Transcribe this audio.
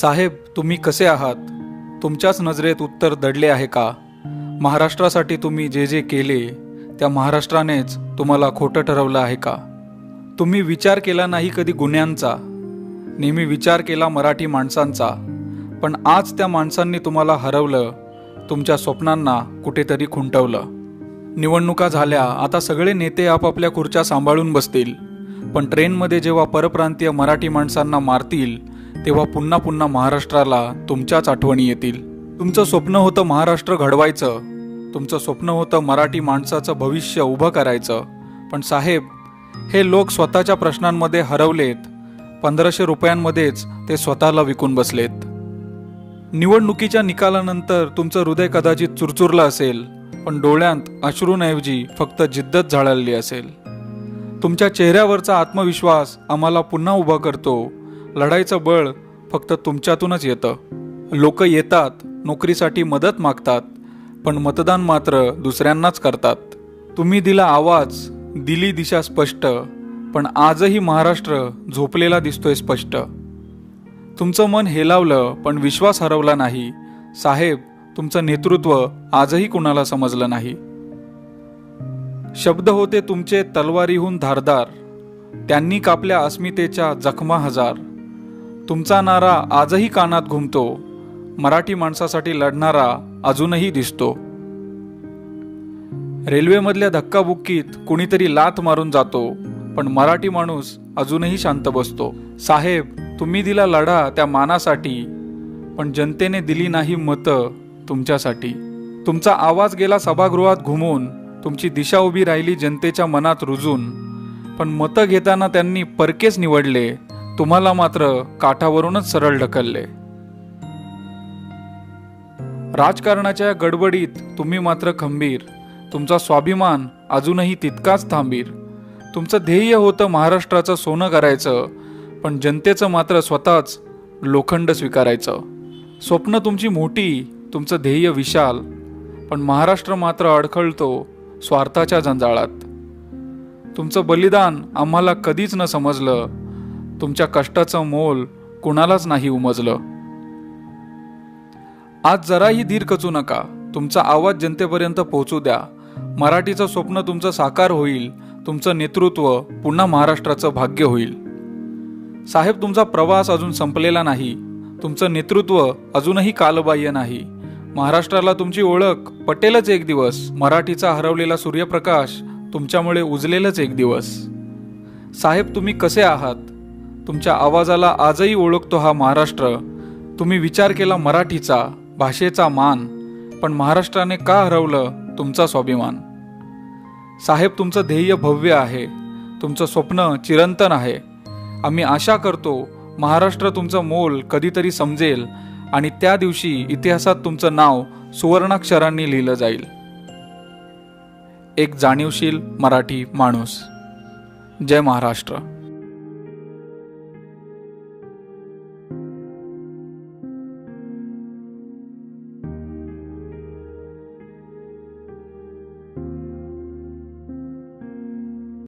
साहेब तुम्ही कसे आहात? तुमच्याच नजरेत उत्तर दडले आहे का? महाराष्ट्रासाठी तुम्ही जे जे केले त्या महाराष्ट्रानेच तुम्हाला खोटं ठरवलं आहे का? तुम्ही विचार केला नाही कधी गुन्ह्यांचा? नेहमी विचार केला मराठी माणसांचा. पण आज त्या माणसांनी तुम्हाला हरवलं तुमच्या स्वप्नांना कुठेतरी खुंटवलं. निवडणुका झाल्या आता सगळे नेते आपापल्या खुर्च्या सांभाळून बसतील. पण ट्रेनमध्ये जेव्हा परप्रांतीय मराठी माणसांना मारतील तेव्हा पुन्हा पुन्हा महाराष्ट्राला तुमच्याच आठवणी येतील. तुमचं स्वप्न होतं महाराष्ट्र घडवायचं. तुमचं स्वप्न होतं मराठी माणसाचं भविष्य उभं करायचं. पण साहेब हे लोक स्वतःच्या प्रश्नांमध्ये हरवलेत. पंधराशे रुपयांमध्येच ते स्वतःला विकून बसलेत. निवडणुकीच्या निकालानंतर तुमचं हृदय कदाचित चुरचुरलं असेल पण डोळ्यांत अश्रूंऐवजी फक्त जिद्दच झाळाली असेल. तुमच्या चेहऱ्यावरचा आत्मविश्वास आम्हाला पुन्हा उभा करतो. लढाईचं बळ फक्त तुमच्यातूनच येतं. लोक येतात नोकरीसाठी मदत मागतात पण मतदान मात्र दुसऱ्यांनाच करतात. तुम्ही दिला आवाज दिली दिशा स्पष्ट पण आजही महाराष्ट्र झोपलेला दिसतोय स्पष्ट. तुमचं मन हेलावलं पण विश्वास हरवला नाही. साहेब तुमचं नेतृत्व आजही कुणाला समजलं नाही. शब्द होते तुमचे तलवारीहून धारदार. त्यांनी कापल्या अस्मितेच्या जखमा हजार. तुमचा नारा आजही कानात घुमतो. मराठी माणसासाठी लढणारा अजूनही दिसतो. रेल्वेमधल्या धक्काबुक्कीत कुणीतरी लाथ मारून जातो पण मराठी माणूस अजूनही शांत बसतो. साहेब तुम्ही दिला लढा त्या मानासाठी पण जनतेने दिली नाही मतं तुमच्यासाठी. तुमचा आवाज गेला सभागृहात घुमून तुमची दिशा उभी राहिली जनतेच्या मनात रुजून. पण मतं घेताना त्यांनी परकेच निवडले. तुम्हाला मात्र काठावरूनच सरळ ढकलले. राजकारणाच्या गडबडीत तुम्ही मात्र खंबीर. तुमचा स्वाभिमान अजूनही तितकाच थांबीर. तुमचं ध्येय होतं महाराष्ट्राचं सोनं करायचं पण जनतेचं मात्र स्वतःच लोखंड स्वीकारायचं. स्वप्न तुमची मोठी तुमचं ध्येय विशाल पण महाराष्ट्र मात्र अडखळतो स्वार्थाच्या जंजाळात तुमचं बलिदान आम्हाला कधीच न समजलं तुमच्या कष्टाचं मोल कुणालाच नाही उमजलं. आज जराही धीर कचू नका. तुमचा आवाज जनतेपर्यंत पोहोचू द्या. मराठीचं स्वप्न तुमचं साकार होईल. तुमचं नेतृत्व पुन्हा महाराष्ट्राचं भाग्य होईल. साहेब तुमचा प्रवास अजून संपलेला नाही. तुमचं नेतृत्व अजूनही कालबाह्य नाही. महाराष्ट्राला तुमची ओळख पटेलच एक दिवस मराठीचा हरवलेला सूर्यप्रकाश तुमच्यामुळे उजलेलंच एक दिवस. साहेब तुम्ही कसे आहात? तुमच्या आवाजाला आजही ओळखतो हा महाराष्ट्र. तुम्ही विचार केला मराठीचा भाषेचा मान पण महाराष्ट्राने का हरवलं तुमचा स्वाभिमान? साहेब तुमचं ध्येय भव्य आहे. तुमचं स्वप्न चिरंतन आहे. आम्ही आशा करतो महाराष्ट्र तुमचं मोल कधीतरी समजेल आणि त्या दिवशी इतिहासात तुमचं नाव सुवर्णाक्षरांनी लिहिलं जाईल. एक जाणीवशील मराठी माणूस. जय महाराष्ट्र.